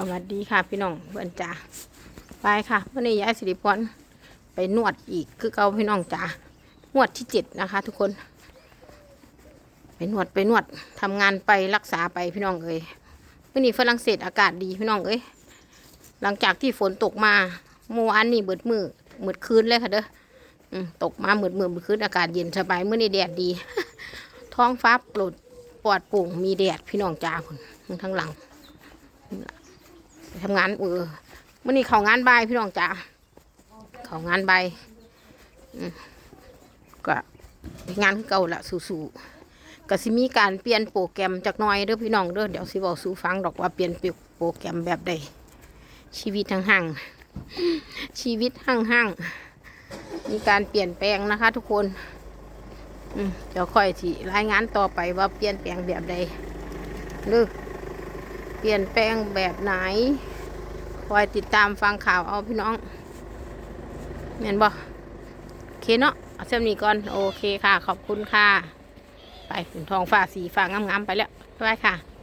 สวัสดีค่ะพี่น้องเพื่อนจ๋าไปค่ะวันนี้ยายสิริพรไปนวดอีกคือเก่าพี่น้องจ๋านวดที่เจ็ดนะคะ ทุกคน ไปนวดไปนวดทำงานไปรักษาไปพี่น้องเอ้ยวันนี้ฝรั่งเศสอากาศดีพี่น้องเอ้ยหลังจากที่ฝนตกมาเมื่อวานนี่เบิดมือเบิดคืนเลยค่ะเด้ออตกมาเบิดมือเบิดคืนอากาศเย็นสบายเมื่อนี้แดดดี ท้องฟ้าโปรดปลอดโปร่งมีแดดพี่น้องจ๋าคนทั้งหลัง ทำงานเออมื่อนี้เขางานใบพี่น้องจ๋าเขางานใบก็งานเก่าละสู้ๆก็สิมีการเปลี่ยนโปรแกรมจากน้อยเด้อพี่น้องเด้อเดี๋ยวสิบอกสู่ฟังดอกว่าเปลี่ยนโปรแกรมแบบใดชีวิตห่างๆชีวิตห่างๆมีการเปลี่ยนแปลงนะคะ ทุกคนเดี๋ยวค่อยสิรายงานต่อไปว่าเปลี่ยนแปลงแบบใดเลิกเปลี่ยนแปลงแบบไหน คอยติดตามฟังข่าวเอาพี่น้องเห็นบ่โอเคเนาะเอาเส้นนี้ก่อนโอเคค่ะ ขอบคุณค่ะ ไปถึงทองฟ้าสีฟ้างามๆไปแล้วบ๊ายบายค่ะ